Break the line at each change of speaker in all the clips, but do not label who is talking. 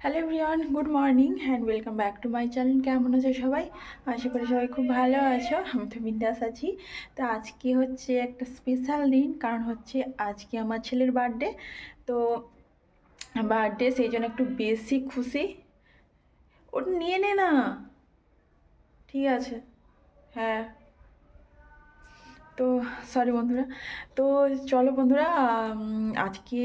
Hello everyone, good morning and welcome back to my channel. কেমন আছো সবাই? আশা করি সবাই খুব ভালো আছো, আমি তো বিন্দাস আছি। তো আজকে হচ্ছে একটা স্পেশাল দিন, কারণ হচ্ছে আজকে আমার ছেলের বার্থডে তো বার্থডে সেই জন্য একটু বেশি খুশি। ওটা নিয়ে নে না। ঠিক আছে। হ্যাঁ। তো সরি বন্ধুরা। তো চলো বন্ধুরা আজকে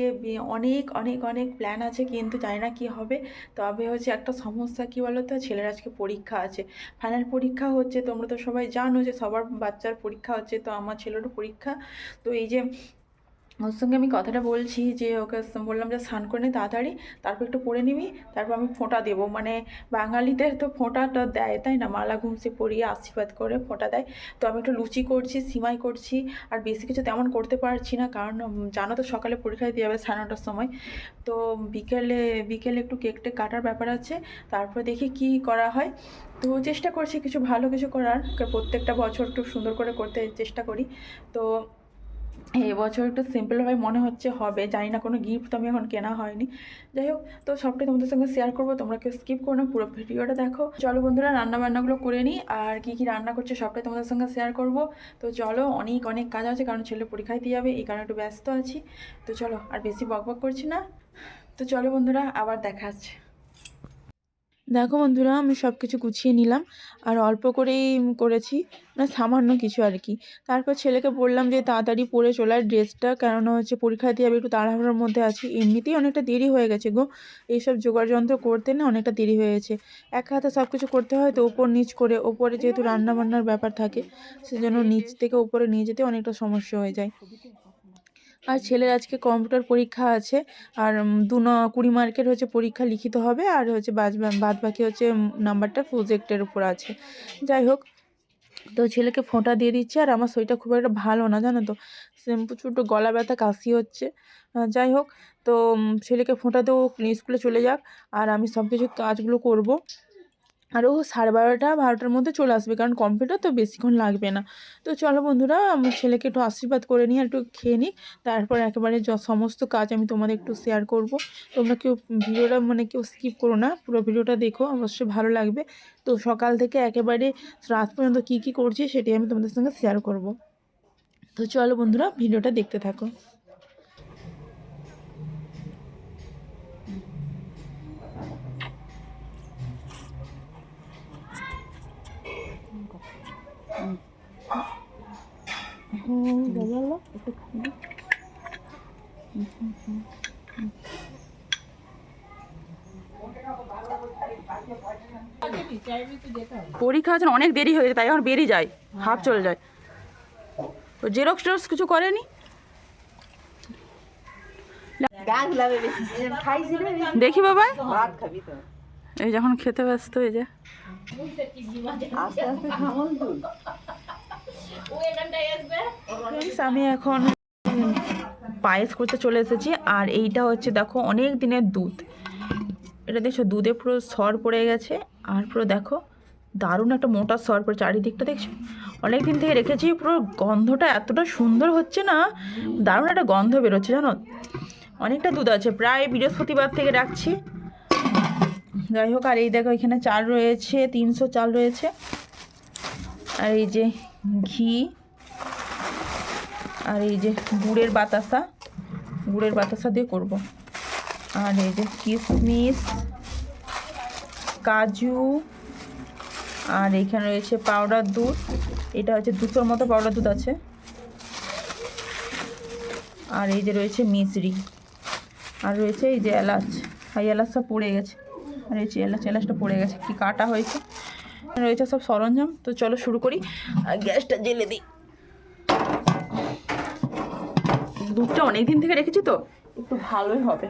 অনেক অনেক অনেক প্ল্যান আছে, কিন্তু জানি না কী হবে। তবে হচ্ছে একটা সমস্যা কী বলো তো ছেলের আজকে পরীক্ষা আছে। ফাইনাল পরীক্ষা হচ্ছে, তোমরা তো সবাই জানো যে সবার বাচ্চার পরীক্ষা হচ্ছে, তো আমার ছেলেরও পরীক্ষা। তো এই যে ওর সঙ্গে আমি কথাটা বলছি যে ওকে বললাম যে স্নান করে নে তাড়াতাড়ি, তারপর একটু পরে নিবি, তারপর আমি ফোঁটা দেবো। মানে বাঙালিদের তো ফোঁটাটা দেয়, তাই না? মালা, ঘুমসি পরিয়ে আশীর্বাদ করে ফোঁটা দেয়। তো আমি একটু লুচি করছি, সিমাই করছি, আর বেশি কিছু তেমন করতে পারছি না, কারণ জানো তো সকালে পরীক্ষা দিতে যাবে সাড়ে নটার সময়। তো বিকেলে বিকেলে একটু কেকটে কাটার ব্যাপার আছে, তারপর দেখি কি করা হয়। তো চেষ্টা করছি কিছু ভালো কিছু করার প্রত্যেকটা বছর একটু সুন্দর করে করতে চেষ্টা করি। তো এবছর একটু সিম্পলভাবে মনে হচ্ছে হবে, জানি না কোনো গিফট তো আমি এখন কেনা হয়নি। যাই হোক, তো সবটাই তোমাদের সঙ্গে শেয়ার করব, তোমরা কেউ স্কিপ করো না, পুরো ভিডিওটা দেখো। চলো বন্ধুরা রান্না বান্নাগুলো করে নিই, আর কী কী রান্না করছে সবটাই তোমাদের সঙ্গে শেয়ার করব। তো চলো, অনেক অনেক কাজ আছে, কারণ ছেলে পরীক্ষায় দিয়ে যাবে, এই কারণে একটু ব্যস্ত আছি। তো চলো, আর বেশি বক বক করছি না। তো চলো বন্ধুরা, আবার দেখা হচ্ছে। দেখো বন্ধুরা, আমি সব কিছু গুছিয়ে নিলাম আর অল্প করেই করেছি, না সামান্য কিছু আর কি। তারপর ছেলেকে বললাম যে তাড়াতাড়ি পরে চলে আয় ড্রেসটা, কেননা হচ্ছে পরীক্ষা দিয়ে আমি একটু তাড়াহুড়োর মধ্যে আছি। এমনিতেই অনেকটা দেরি হয়ে গেছে গো, এইসব যন্ত্র করতে না অনেকটা দেরি হয়ে গেছে। এক হাতে সব কিছু করতে হয় তো ওপর নিচ করে ওপরে যেহেতু রান্না বান্নার ব্যাপার থাকে, সেজন্য নিচ থেকে উপরে নিয়ে যেতে অনেকটা সমস্যা হয়ে যায়। আর ছেলের আজকে কম্পিউটার পরীক্ষা আছে, আর দু ন, কুড়ি মার্কের হচ্ছে পরীক্ষা লিখিত হবে, আর হচ্ছে বাদ বাকি হচ্ছে নাম্বারটা প্রজেক্টের উপর আছে। যাই হোক, তো ছেলেকে ফোঁটা দিয়ে দিচ্ছে, আর আমার শরীরটা খুব একটা ভালো না, জানো তো? প্রচুর গলা ব্যথা, কাশি হচ্ছে। যাই হোক, তো ছেলেকে ফোঁটা দেবো স্কুলে চলে যাক, আর আমি সব কিছু কাজগুলো করব। আর ও সাড়ে বারোটা, বারোটার মধ্যে চলে আসবে কারণ কম্পিউটার তো বেশিক্ষণ লাগবে না। তো চলো বন্ধুরা, আমার ছেলেকে একটু আশীর্বাদ করে নিই আর একটু খেয়ে নিই তারপর একেবারে সমস্ত কাজ আমি তোমাদের একটু শেয়ার করব। তোমরা কেউ ভিডিওটা মানে কেউ স্কিপ করো না, পুরো ভিডিওটা দেখো, অবশ্যই ভালো লাগবে। তো সকাল থেকে একেবারে রাত পর্যন্ত কী কী করছি সেটাই আমি তোমাদের সঙ্গে শেয়ার করব। তো চলো বন্ধুরা, ভিডিওটা দেখতে থাকো। পরীক্ষা আছে অনেক দেরি হয়ে যায় তাই এখন বেরিয়ে যায় হাফ চলে যায়। তো জেরক্স টেরক্স কিছু করেনি? দেখি বাবা। এই যখন খেতে ব্যস্ত এই যে
আস্তে আস্তে
আমি এখন পায়েস করতে চলে এসেছি, আর এইটা হচ্ছে দেখো অনেক দিনের দুধ। এটা দেখছ, দুধে পুরো সর পড়ে গেছে, আর পুরো দেখো দারুণ একটা মোটা সর পড়ে চারিদিকটা দেখছ? অনেক দিন থেকে রেখেছি, পুরো গন্ধটা এতটা সুন্দর হচ্ছে না, দারুণ একটা গন্ধ বেরোচ্ছে, জানো? অনেকটা দুধ আছে, প্রায় বৃহস্পতিবার থেকে রাখছি। যাই হোক, আর এই দেখো এখানে চাল রয়েছে, তিনশো চাল রয়েছে। আর এই যে ঘি, আর এই যে গুড়ের বাতাসা গুড়ের বাতাসা দিয়ে করব। আর এই যে কিশমিশ কাজু, আর এখানে রয়েছে পাউডার দুধ। এটা হচ্ছে দুশোর মতো পাউডার দুধ আছে। আর এই যে রয়েছে মিশ্রি আর রয়েছে এই যে এলাচ। আর এই এলাচটা পড়ে গেছে। আর এই যে এলাচ, এলাচটা পড়ে গেছে। কি কাটা হয়েছে? রয়েছে সব সরঞ্জাম, তো চলো শুরু করি। গ্যাসটা জেলে দিই। দুধটা অনেক দিন থেকে রেখেছি তো, একটু ভালোই হবে।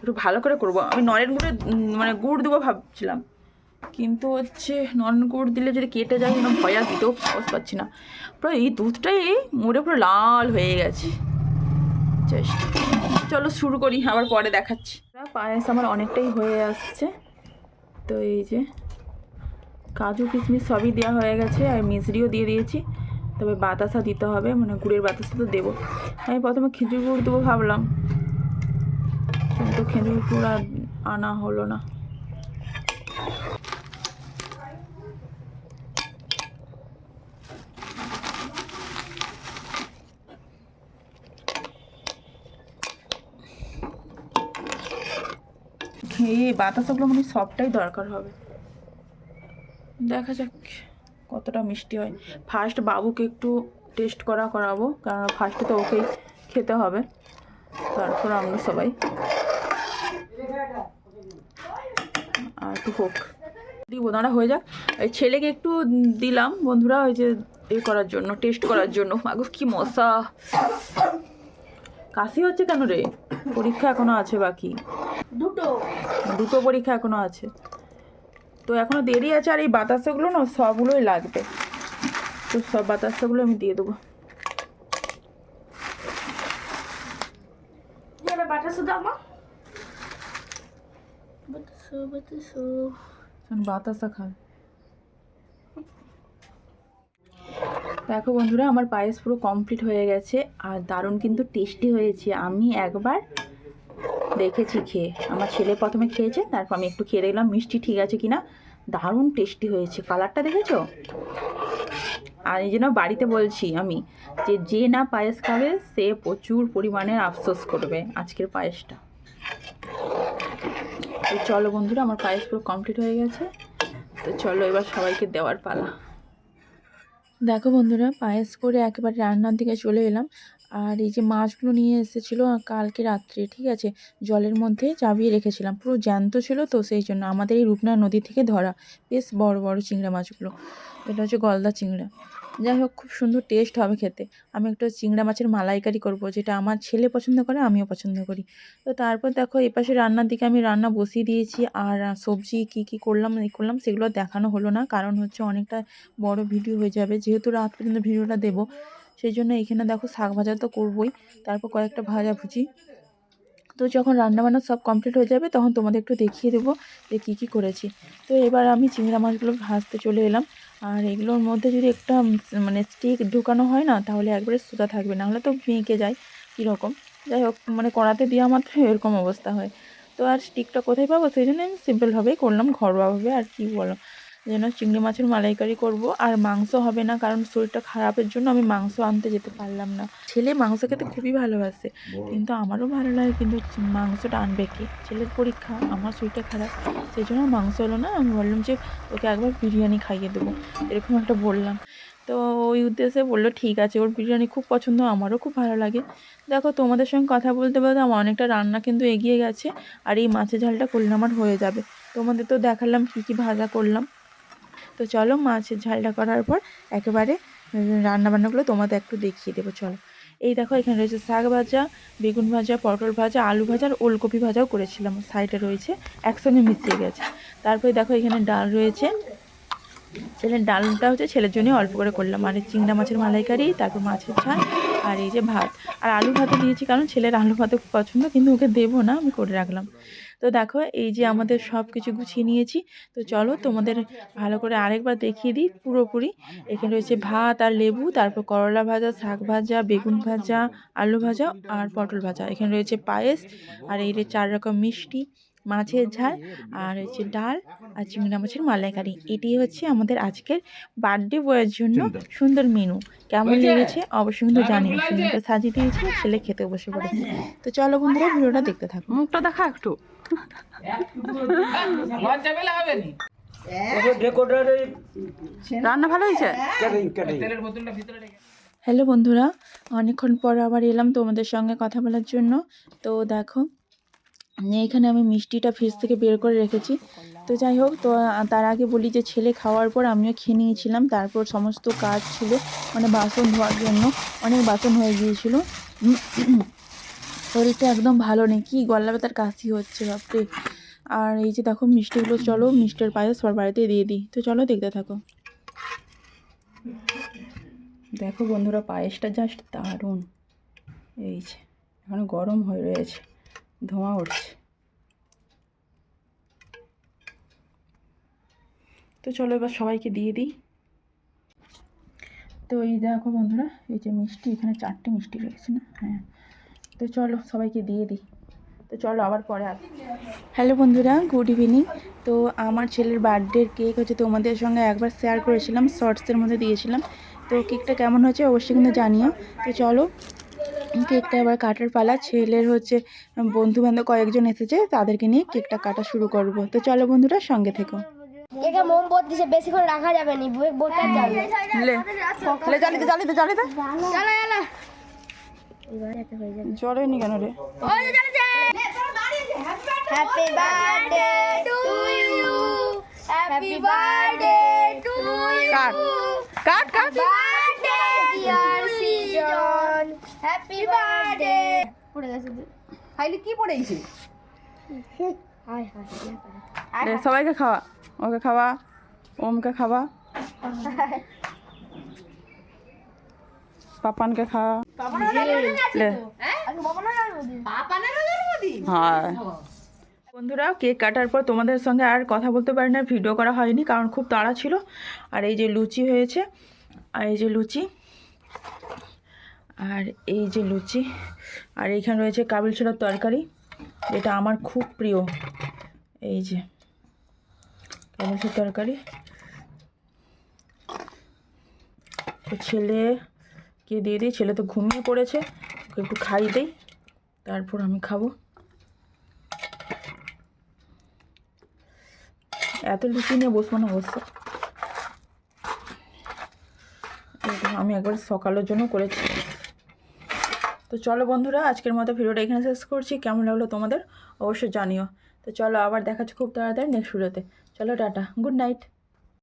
একটু ভালো করে করব। আমি নরেন গুড়ে মানে গুড় দেবো ভাবছিলাম। কিন্তু হচ্ছে নন গুড় দিলে যদি কেটে যায় এরকম ভয় দিতেও সাহস পাচ্ছি না। পুরো এই দুধটাই মুড়ে পুরো লাল হয়ে গেছে। চলো শুরু করি, আবার পরে দেখাচ্ছি। পায়েস আমার অনেকটাই হয়ে আসছে। তো এই যে কাজু, কিশমিশ সবই দেওয়া হয়ে গেছে আর মিশরিও দিয়ে দিয়েছি। তবে বাতাসা দিতে হবে মানে গুড়ের বাতাসা তো দেবো। আমি প্রথমে খেজুর গুড় দেবো ভাবলাম, কিন্তু খেজুর গুড় আর আনা হলো না। খেয়ে বাতাসাগুলো মানে সবটাই দরকার হবে। দেখা যাক কতটা মিষ্টি হয়। ফার্স্ট বাবুকে একটু টেস্ট করা করাবো, কারণ ফার্স্টে তো ওকেই খেতে হবে। তারপর আমরা সবাই আর একটু হোক। দিব, দাঁড়া, হয়ে যাক। এই ছেলেকে একটু দিলাম। বন্ধুরা ওই যে এ করার জন্য টেস্ট করার জন্য। মাগো, কি মশা কাশি হচ্ছে কেন রে? পরীক্ষা এখনও আছে বাকি।
দুটো?
দুটো পরীক্ষা এখনও আছে। তো এখনও দেরি আছে আর এই বাতাসাগুলো না সবগুলোই লাগবে। তো সব বাতাসাগুলো আমি দিয়ে দেবো। বাতাসা দেখো বন্ধুরা আমার পায়েস পুরো কমপ্লিট হয়ে গেছে আর দারুণ কিন্তু টেস্টি হয়েছে। আমি একবার দেখেছি খেয়ে। আমার ছেলে প্রথমে খেয়েছে, তারপর আমি একটু খেয়ে দেখলাম, মিষ্টি ঠিক আছে কিনা। দারুণ টেস্টি হয়েছে। কালারটা দেখেছ? আর এই জন্য বাড়িতে বলছি আমি, যে যে না পায়েস খাবে, সে প্রচুর পরিমাণে আফসোস করবে আজকের পায়েসটা। তো চলো বন্ধুরা, আমার পায়েস পুরো কমপ্লিট হয়ে গেছে। তো চলো এবার সবাইকে দেওয়ার পালা। দেখো বন্ধুরা, পায়েস করে একেবারে রান্নার দিকে চলে এলাম। আর এই যে মাছগুলো নিয়ে এসেছিল কালকে রাত্রে, ঠিক আছে? জলের মধ্যে চাবিয়ে রেখেছিলাম। পুরো জ্যান্ত ছিল তো, সেই জন্য আমাদের এই রূপনা নদী থেকে ধরা বেশ বড় বড় চিংড়া মাছগুলো। এটা হচ্ছে গলদা চিংড়া। যাই হোক, খুব সুন্দর টেস্ট হবে খেতে। আমি একটা চিংড়া মাছের মালাইকারি করব, যেটা আমার ছেলে পছন্দ করে, আমিও পছন্দ করি। তো তারপর দেখো, এই পাশে রান্নার দিকে আমি রান্না বসিয়ে দিয়েছি, আর সবজি কি কি করলাম, এই করলাম, সেগুলো দেখানো হলো না, কারণ হচ্ছে অনেকটা বড় ভিডিও হয়ে যাবে। যেহেতু রাত পর্যন্ত ভিডিওটা দেবো সেই জন্য এখানে দেখো শাক ভাজা তো করবোই, তারপর কয়েকটা ভাজা ভুজি। তো যখন রান্নাবান্না সব কমপ্লিট হয়ে যাবে, তখন তোমাদের একটু দেখিয়ে দেবো যে কী কী করেছি। তো এবার আমি চিংড়া মাছগুলো ভাজতে চলে এলাম। আর এগুলোর মধ্যে যদি একটা মানে স্টিক ঢুকানো হয় না, তাহলে একবারে সোজা থাকবে না হলে তো বেঁকে যায় কীরকম। যাই হোক মানে কড়াতে দেওয়া মাত্র এরকম অবস্থা হয়। তো আর স্টিকটা কোথায় পাবো? সেই জন্য আমি সিম্পলভাবেই করলাম, ঘরোয়াভাবে, আর কি বলো। যেন চিংড়ি মাছের মালাইকারি করব আর মাংস হবে না কারণ শরীরটা খারাপের জন্য আমি মাংস আনতে যেতে পারলাম না। ছেলে মাংস খেতে খুবই ভালোবাসে কিন্তু আমারও ভালো লাগে কিন্তু মাংসটা আনবে কি? ছেলের পরীক্ষা আমার শরীরটা খারাপ সেই জন্য মাংস হলো না আমি বললাম যে ওকে একবার বিরিয়ানি খাইয়ে দেবো এরকম একটা বললাম। তো ওই উদ্দেশ্যে বলল ঠিক আছে ওর বিরিয়ানি খুব পছন্দ আমারও খুব ভালো লাগে। দেখো তোমাদের সঙ্গে কথা বলতে বলতে আমার অনেকটা রান্না কিন্তু এগিয়ে গেছে আর এই মাছের ঝালটা করলে আমার হয়ে যাবে। তোমাদের তো দেখালাম কী কী ভাজা করলাম। তো চলো মাছের ঝালটা করার পর একেবারে রান্নাবান্নাগুলো তোমাদের একটু দেখিয়ে দেবো, চলো। এই দেখো, এখানে রয়েছে শাক ভাজা, বেগুন ভাজা, পটল ভাজা, আলু ভাজা আর ওলকপি ভাজাও করেছিলাম, সাইডে রয়েছে, একসঙ্গে মিশিয়ে গেছে। তারপরে দেখো, এখানে ডাল রয়েছে। ছেলের ডালটা হচ্ছে ছেলের জন্য অল্প করে করলাম এই চিংড়া মাছের মালাইকারি, তারপর মাছের ঝাল আর এই যে ভাত। আর আলু ভাতে দিয়েছি, কারণ ছেলের আলু ভাতে পছন্দ, কিন্তু ওকে দেবো না, আমি করে রাখলাম। তো দেখো, এই যে আমাদের সব কিছু গুছিয়ে নিয়েছি। তো চলো তোমাদের ভালো করে আরেকবার দেখিয়ে দিই পুরোপুরি। এখানে রয়েছে ভাত আর লেবু, তারপর করলা ভাজা, শাক ভাজা, বেগুন ভাজা, আলু ভাজা আর পটল ভাজা। এখানে রয়েছে পায়েস আর এই চার রকম মিষ্টি। মাছের ঝাল আর হচ্ছে ডাল আর চিংড়া মাছের মালাইকারি। এটি হচ্ছে আমাদের আজকের বার্থডে বয়ের জন্য সুন্দর। মেনু। কেমন লেগেছে? অবশ্যই কিন্তু জানি সুন্দর সাজিয়ে দিয়েছি ছেলে খেতে বসে পড়েছে। তো চলো বন্ধুরা ভিডিওটা দেখতে থাকো। মুখটা দেখা একটু। রান্না ভালো হয়েছে? হ্যালো বন্ধুরা অনেকক্ষণ পর আবার এলাম তোমাদের সঙ্গে কথা বলার জন্য। তো দেখো এখানে আমি মিষ্টিটা ফ্রিজ থেকে বের করে রেখেছি। তো যাই হোক, তো তার আগে বলি যে ছেলে খাওয়ার পর আমিও খেয়ে নিয়েছিলাম। তারপর সমস্ত কাজ ছিল মানে বাসন ধোয়ার জন্য অনেক বাসন হয়ে গিয়েছিল। শরীরটা একদম ভালো নেই। কি গলা ব্যথার কাশি হচ্ছে, বাপরে। আর এই যে দেখো মিষ্টিগুলো, চলো মিষ্টির পায়েস সবার বাড়িতে দিয়ে দিই। তো চলো দেখতে থাকো। দেখো বন্ধুরা, পায়েসটা জাস্ট দারুণ। এই যে, এখন গরম হয়ে রয়েছে। ধোঁয়া উঠছে। তো চলো এবার সবাইকে দিয়ে দিই। তো এই দেখো বন্ধুরা, এই যে মিষ্টি, এখানে চারটে মিষ্টি রয়েছে না? হ্যাঁ। তো চলো সবাইকে দিয়ে দিই। তো চলো আবার পরে আস। হ্যালো বন্ধুরা, গুড ইভিনিং। তো আমার ছেলের বার্থডের কেক হচ্ছে তোমাদের সঙ্গে একবার শেয়ার করেছিলাম, শর্টসের মধ্যে দিয়েছিলাম। তো কেকটা কেমন হয়েছে অবশ্যই কিন্তু জানিও। তো চলো কেকটা এবার কাটার পালা ছেলের হচ্ছে বন্ধু বান্ধব কয়েকজন এসেছে তাদেরকে নিয়ে কেকটা কাটা শুরু করব। তো চলো বন্ধুরা সঙ্গে থেকো।
একে মোমবাতি সে বেশিক্ষণ রাখা যাবে না বোতল যাবে
লে
এত হয়ে যাবে
জ্বর কেন রে?
Happy birthday to you happy birthday to you
cut cut cut.
Birthday dear birthday পড়ে গেছে
ফাইলে কি পড়েছে
হাই হাই
লে, সবাইকে খাওয়া। ওকে খাওয়া ওমকে খাওয়া। পাপানকে খাওয়া। হ্যাঁ। বন্ধুরা কেক কাটার পর তোমাদের সঙ্গে আর কথা বলতে পারি না ভিডিও করা হয়নি কারণ খুব তাড়া ছিল। আর এই যে লুচি হয়েছে আর এই যে লুচি। আর এই যে লুচি, আর এইখানে রয়েছে কাবিল ছোলার তরকারি, যেটা আমার খুব প্রিয়। এই যে কাবিল ছোলার তরকারি। তো ছেলেকে দিয়ে দিই? ছেলে তো ঘুমিয়ে পড়েছে, ওকে একটু খাই দিই, তারপর আমি খাব। এত লুচি নিয়ে বসবো না অবশ্য। আমি একবার সকালের জন্য করেছি। তো চলো বন্ধুরা, আজকের মতো ভিডিওটা এখানে শেষ করছি। কেমন লাগল তোমাদের? অবশ্যই জানিও। তো চলো আবার দেখাচ্ছি খুব তাড়াতাড়ি নেক্সট ভিডিওতে চলো টাটা গুড নাইট